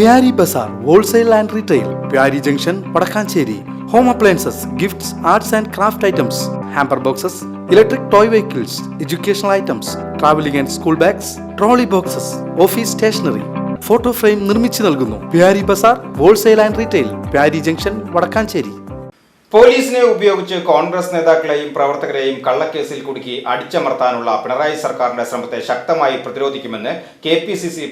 Pyari Bazaar wholesale and retail Pyari junction Vadakkanchery. Home appliances gifts arts and craft items hamper boxes electric toy vehicles educational items travelling and school bags trolley boxes office stationery photo frame നിർമ്മിച്ചു നൽകുന്നു. Pyari Bazaar wholesale and retail Pyari junction Vadakkanchery. പോലീസിനെ ഉപയോഗിച്ച് കോൺഗ്രസ് നേതാക്കളെയും പ്രവർത്തകരെയും കള്ളക്കേസിൽ കുടുക്കി അടിച്ചമർത്താനുള്ള പിണറായി സർക്കാരിന്റെ ശ്രമത്തെ ശക്തമായി പ്രതിരോധിക്കുമെന്ന് കെ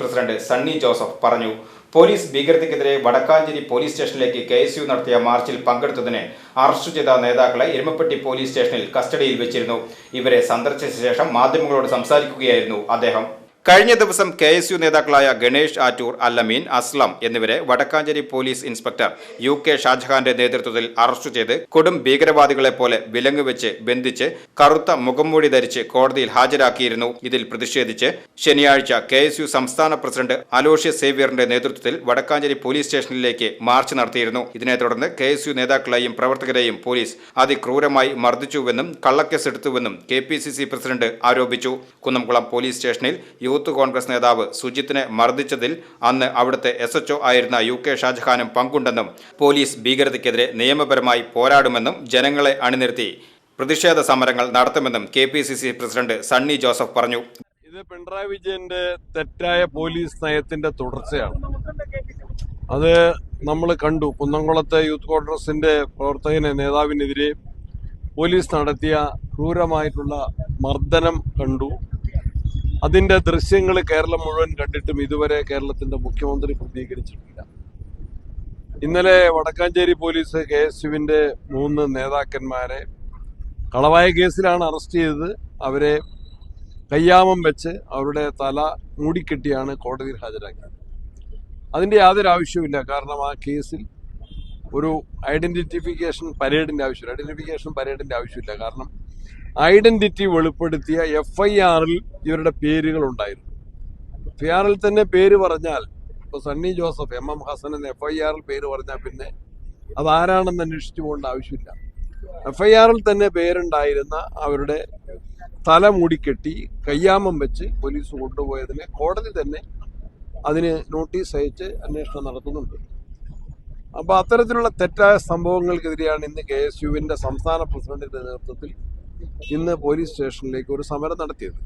പ്രസിഡന്റ് സണ്ണി ജോസഫ് പറഞ്ഞു. പോലീസ് ഭീകരതയ്ക്കെതിരെ വടക്കാഞ്ചേരി പോലീസ് സ്റ്റേഷനിലേക്ക് കെ എസ് യു നടത്തിയ മാർച്ചിൽ പങ്കെടുത്തതിന് അറസ്റ്റ് ചെയ്ത നേതാക്കളെ എരുമപ്പെട്ടി പോലീസ് സ്റ്റേഷനിൽ കസ്റ്റഡിയിൽ വെച്ചിരുന്നു. ഇവരെ സന്ദർശിച്ച ശേഷം മാധ്യമങ്ങളോട് സംസാരിക്കുകയായിരുന്നു അദ്ദേഹം. കഴിഞ്ഞ ദിവസം കെ എസ് യു നേതാക്കളായ ഗണേഷ് ആറ്റൂർ അല്ലമീൻ അസ്ലം എന്നിവരെ Vadakkanchery police inspector U K ഷാജഹാന്റെ നേതൃത്വത്തിൽ അറസ്റ്റ് ചെയ്ത് കൊടും ഭീകരവാദികളെ പോലെ വിലങ്ങുവെച്ച് ബന്ധിച്ച് കറുത്ത മുഖംമൂടി ധരിച്ച് കോടതിയിൽ ഹാജരാക്കിയിരുന്നു. ഇതിൽ പ്രതിഷേധിച്ച് ശനിയാഴ്ച കെ എസ് യു സംസ്ഥാന പ്രസിഡന്റ് അലോഷ്യ സേവ്യറിന്റെ നേതൃത്വത്തിൽ വടക്കാഞ്ചേരി പോലീസ് സ്റ്റേഷനിലേക്ക് മാർച്ച് നടത്തിയിരുന്നു. ഇതിനെ തുടർന്ന് കെ എസ് യു നേതാക്കളെയും പ്രവർത്തകരെയും പോലീസ് അതിക്രൂരമായി മർദ്ദിച്ചുവെന്നും കള്ളക്കേസ് എടുത്തുവെന്നും K P C C president ആരോപിച്ചു. കുന്നംകുളം പോലീസ് സ്റ്റേഷനിൽ യൂത്ത് കോൺഗ്രസ് നേതാവ് സുജിത്തിനെ മർദ്ദിച്ചതിൽ അന്ന് അവിടുത്തെ എസ് എച്ച്ഒ ആയിരുന്ന യു കെ ഷാജഹാനും പങ്കുണ്ടെന്നും പോലീസ് ഭീകരതയ്ക്കെതിരെ നിയമപരമായി പോരാടുമെന്നും ജനങ്ങളെ അണിനിരത്തി പ്രതിഷേധ സമരങ്ങൾ നടത്തുമെന്നും K P C C president Sunny Joseph പറഞ്ഞു. ഇത് പിണറായി വിജയന്റെ തെറ്റായ പോലീസ് നയത്തിന്റെ തുടർച്ചയാണ്. അത് നമ്മൾ കണ്ടു. കുന്നംകുളത്തെ യൂത്ത് കോൺഗ്രസിന്റെ പ്രവർത്തകനെ നേതാവിനെതിരെ പോലീസ് നടത്തിയ ക്രൂരമായിട്ടുള്ള മർദ്ദനം കണ്ടു. അതിന്റെ ദൃശ്യങ്ങൾ കേരളം മുഴുവൻ കണ്ടിട്ടും ഇതുവരെ കേരളത്തിന്റെ മുഖ്യമന്ത്രി പ്രതികരിച്ചിട്ടില്ല ഇന്നലെ വടക്കാഞ്ചേരി പോലീസ് കെ എസ് യുവിന്റെ മൂന്ന് നേതാക്കന്മാരെ കളവായ കേസിലാണ് അറസ്റ്റ് ചെയ്തത്. അവരെ കയ്യാമം വെച്ച് അവരുടെ തല മൂടിക്കെട്ടിയാണ് കോടതിയിൽ ഹാജരാക്കിയത്. അതിന്റെ യാതൊരു ആവശ്യവുമില്ല. കാരണം ആ കേസിൽ ഒരു ഐഡന്റിഫിക്കേഷൻ പരേഡിന്റെ ആവശ്യമില്ല. ഐഡന്റിഫിക്കേഷൻ പരേഡിന്റെ ആവശ്യമില്ല. കാരണം ഐഡന്റിറ്റി വെളിപ്പെടുത്തിയ എഫ് ഐ ആറിൽ ഇവരുടെ പേരുകൾ ഉണ്ടായിരുന്നു എഫ് ഐ ആറിൽ തന്നെ പേര് പറഞ്ഞാൽ ഇപ്പോൾ സണ്ണി ജോസഫ് എം എം ഹസൻ എന്ന എഫ് ഐ ആറിൽ പേര് പറഞ്ഞാൽ പിന്നെ അതാരാണെന്ന് അന്വേഷിച്ചു പോകേണ്ട ആവശ്യമില്ല. എഫ് ഐ ആറിൽ തന്നെ പേരുണ്ടായിരുന്ന അവരുടെ തല മൂടിക്കെട്ടി കയ്യാമം വെച്ച് പോലീസ് കൊണ്ടുപോയതിനെ കോടതി തന്നെ അതിന് നോട്ടീസ് അയച്ച് അന്വേഷണം നടത്തുന്നുണ്ട്. അപ്പോൾ അത്തരത്തിലുള്ള തെറ്റായ സംഭവങ്ങൾക്കെതിരെയാണ് ഇന്ന് കെ എസ് യുവിന്റെ സംസ്ഥാന പ്രസിഡന്റിന്റെ നേതൃത്വത്തിൽ ഇന്ന് പോലീസ് സ്റ്റേഷനിലേക്ക് ഒരു സമരം നടത്തിയത്.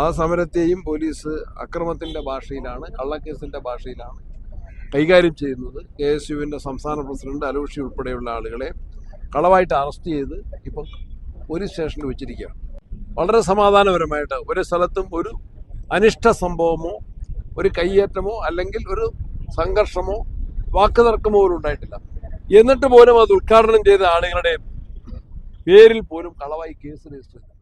ആ സമരത്തെയും പോലീസ് അക്രമത്തിന്റെ ഭാഷയിലാണ് കള്ളക്കേസിന്റെ ഭാഷയിലാണ് കൈകാര്യം ചെയ്യുന്നത്. കെ എസ് യുവിന്റെ സംസ്ഥാന പ്രസിഡന്റ് അലൂഷി ഉൾപ്പെടെയുള്ള ആളുകളെ കളവായിട്ട് അറസ്റ്റ് ചെയ്ത് ഇപ്പം പോലീസ് സ്റ്റേഷനിൽ വെച്ചിരിക്കുകയാണ്. വളരെ സമാധാനപരമായിട്ട് ഒരു സ്ഥലത്തും ഒരു അനിഷ്ട സംഭവമോ ഒരു കയ്യേറ്റമോ അല്ലെങ്കിൽ ഒരു സംഘർഷമോ വാക്കുതർക്കമോ പോലും ഉണ്ടായിട്ടില്ല. എന്നിട്ട് പോലും അത് ഉദ്ഘാടനം ചെയ്ത ആളുകളുടെ പേരിൽ പോലും കളവായി കേസ് രജിസ്റ്റർ ചെയ്തു.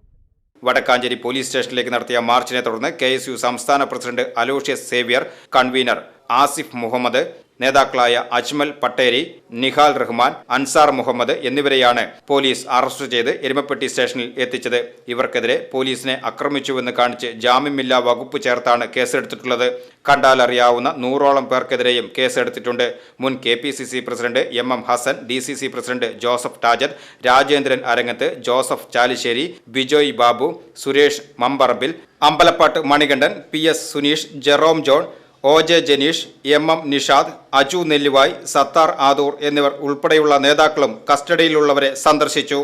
വടക്കാഞ്ചേരി പോലീസ് സ്റ്റേഷനിലേക്ക് നടത്തിയ മാർച്ചിനെ തുടർന്ന് കെ സംസ്ഥാന president Aloysius Xavier convener Asif Muhammad നേതാക്കളായ അജ്മൽ പട്ടേരി നിഹാൽ റഹ്മാൻ അൻസാർ മുഹമ്മദ് എന്നിവരെയാണ് പോലീസ് അറസ്റ്റ് ചെയ്ത് എരുമപ്പെട്ടി സ്റ്റേഷനിൽ എത്തിച്ചത്. ഇവർക്കെതിരെ പോലീസിനെ ആക്രമിച്ചുവെന്ന് കാണിച്ച് ജാമ്യമില്ലാ വകുപ്പ് ചേർത്താണ് കേസെടുത്തിട്ടുള്ളത്. കണ്ടാലറിയാവുന്ന നൂറോളം പേർക്കെതിരെയും കേസെടുത്തിട്ടുണ്ട്. മുൻ K P C C president M M Hassan D C C president Joseph Tajet Rajendran Arangath Joseph Chalissery Bijoy Babu Suresh Mambarabil Ambalappat Manikandan P S Suneesh Jerome John O J Janeesh M M Nishad Aju Nelliwai Sattar Adoor എന്നിവർ ഉൾപ്പെടെയുള്ള നേതാക്കളും കസ്റ്റഡിയിലുള്ളവരെ സന്ദർശിച്ചു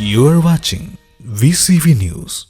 You are watching VCV News.